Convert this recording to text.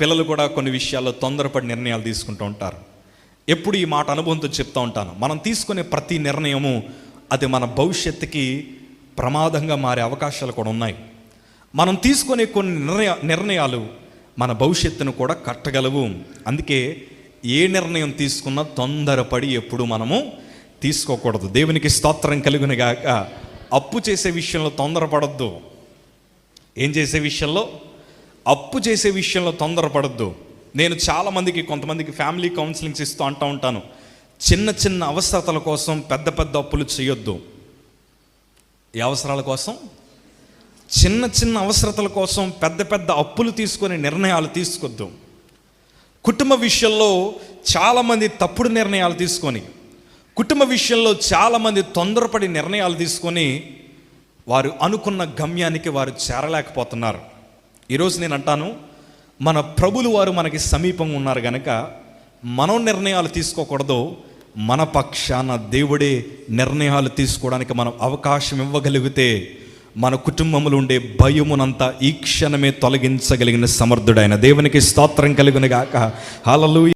పిల్లలు కూడా కొన్ని విషయాల్లో తొందరపడి నిర్ణయాలు తీసుకుంటూ ఉంటారు. ఎప్పుడు ఈ మాట అనుభవంతో చెప్తూ ఉంటాను. మనం తీసుకునే ప్రతి నిర్ణయము అది మన భవిష్యత్తుకి ప్రమాదంగా మారే అవకాశాలు కూడా ఉన్నాయి. మనం తీసుకునే కొన్ని నిర్ణయ నిర్ణయాలు మన భవిష్యత్తును కూడా కట్టగలవు. అందుకే ఏ నిర్ణయం తీసుకున్నా తొందరపడి ఎప్పుడు మనము తీసుకోకూడదు. దేవునికి స్తోత్రం కలుగును అప్పు చేసే విషయంలో తొందరపడద్దు. ఏం చేసే విషయంలో? అప్పు చేసే విషయంలో తొందరపడద్దు. నేను చాలామందికి కొంతమందికి ఫ్యామిలీ కౌన్సిలింగ్స్ ఇస్తూ అంటూ ఉంటాను. చిన్న చిన్న అవసరతల కోసం పెద్ద పెద్ద అప్పులు చేయొద్దు. ఈ అవసరాల కోసం? చిన్న చిన్న అవసరతల కోసం పెద్ద పెద్ద అప్పులు తీసుకొని నిర్ణయాలు తీసుకొద్దు. కుటుంబ విషయంలో చాలామంది తప్పుడు నిర్ణయాలు తీసుకొని కుటుంబ విషయంలో చాలామంది తొందరపడి నిర్ణయాలు తీసుకొని వారు అనుకున్న గమ్యానికి వారు చేరలేకపోతున్నారు. ఈరోజు నేను అంటాను మన ప్రభులు వారు మనకి సమీపంగా ఉన్నారు కనుక మనం నిర్ణయాలు తీసుకోకూడదు. మన పక్షాన దేవుడే నిర్ణయాలు తీసుకోవడానికి మనం అవకాశం ఇవ్వగలిగితే మన కుటుంబంలో ఉండే భయమునంతా ఈ క్షణమే తొలగించగలిగిన సమర్థుడైన దేవునికి స్తోత్రం కలిగిన గాక. హలలు